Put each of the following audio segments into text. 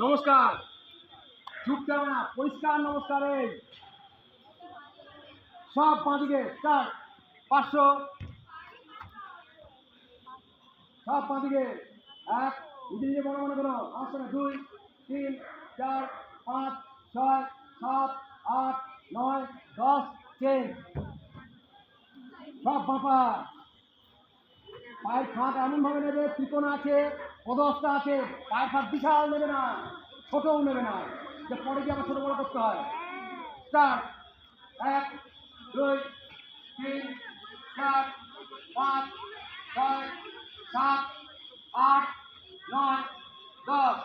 নমস্কার। হবে না, পরিষ্কার নমস্কার সব পাঁচদিকে চার পাঁচশো। সব পাঁচদিকে এক নিজে মনে মনে করো আমার দুই, তিন, চার, পাঁচ, ছয়, সাত, আট, নয়, দশ চেন সব বাঁপা। পায়ের ফাঁক এমনভাবে নেবে, ত্রিকোণ আছে। পদস্থা আছে, পায়ের বিশাল নেবে না, ছোটও নেবে না। যে পরে গিয়ে আবার ছোটো বড় করতে হয়। চার, এক, দুই, তিন, চার, পাঁচ, ছয়, সাত, আট, নয়, দশ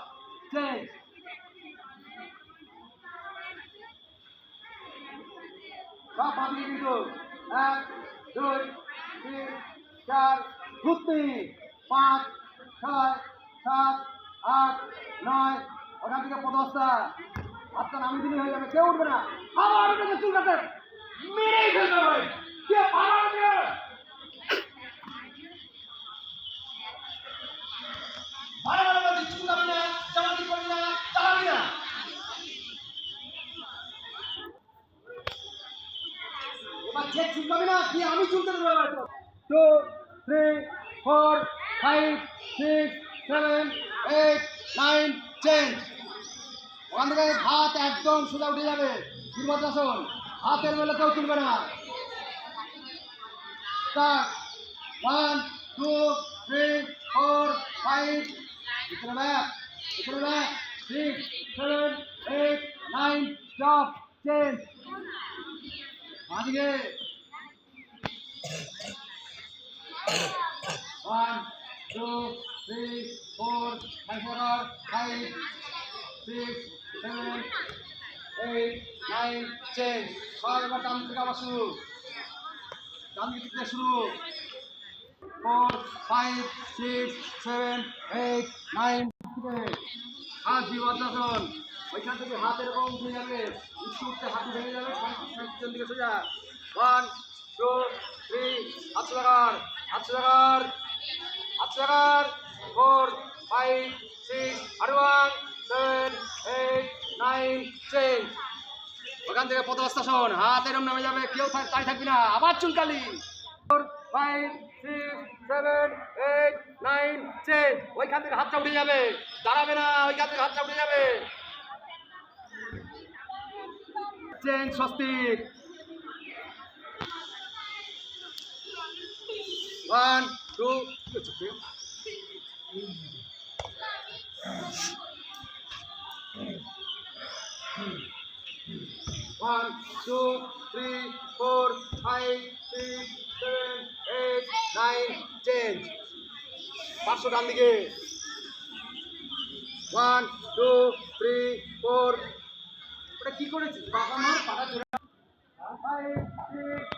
কিন্তু এক, দুই, তিন, চার পাঁচ, ছয় সাত, আট, নয় ওখান থেকে পদস্থা। আপনার আমি দিলে হয়ে যাবে, কেউ উঠবে না। আবার চুল কাটে, মেরেই ফেলতে কে পালাবে? ভালো ভালো না। না? আমি চুলতে দেবো two three four five six seven eight nine change ওখান থেকে হাত একদম সোজা উঠে যাবে। পূর্বাসন হাতের মেলে কেউ তুলবে না। One two three four five এখানে ব্যাক এখানে back six seven eight nine stop change আজকে two three four five four five six seven eight nine change সব এবার ডান থেকে আবার শুরু দিক থেকে শুরু four five six seven eight nine হাত জীবদ্রাসন ওইখান থেকে হাত এরকম উঠে যাবে উঠতে হাত ভেঙে যাবে পিছন দিকে সোজা ওয়ান টু থ্রি হাত লাগার হাত লাগার লাগার ফোর ফাইভ সিক্স আর one seven eight nine change. ওখান থেকে পদস্থাসন হাত এরম নামে যাবে, কেউ দাঁড়িয়ে থাকবি না। আবার চুলকালি। Four five six seven eight nine change. ওইখান থেকে হাতটা উঠে যাবে। দাঁড়াবে না, ওইখান থেকে হাতটা উঠে যাবে। Change Swastik one, two one two three four five six, seven, eight nine change পাঁচশো ডান দিকে। ওয়ান টু থ্রি ফোর ওটা কি করেছিস বাবা মার পাটা ফাইভ সিক্স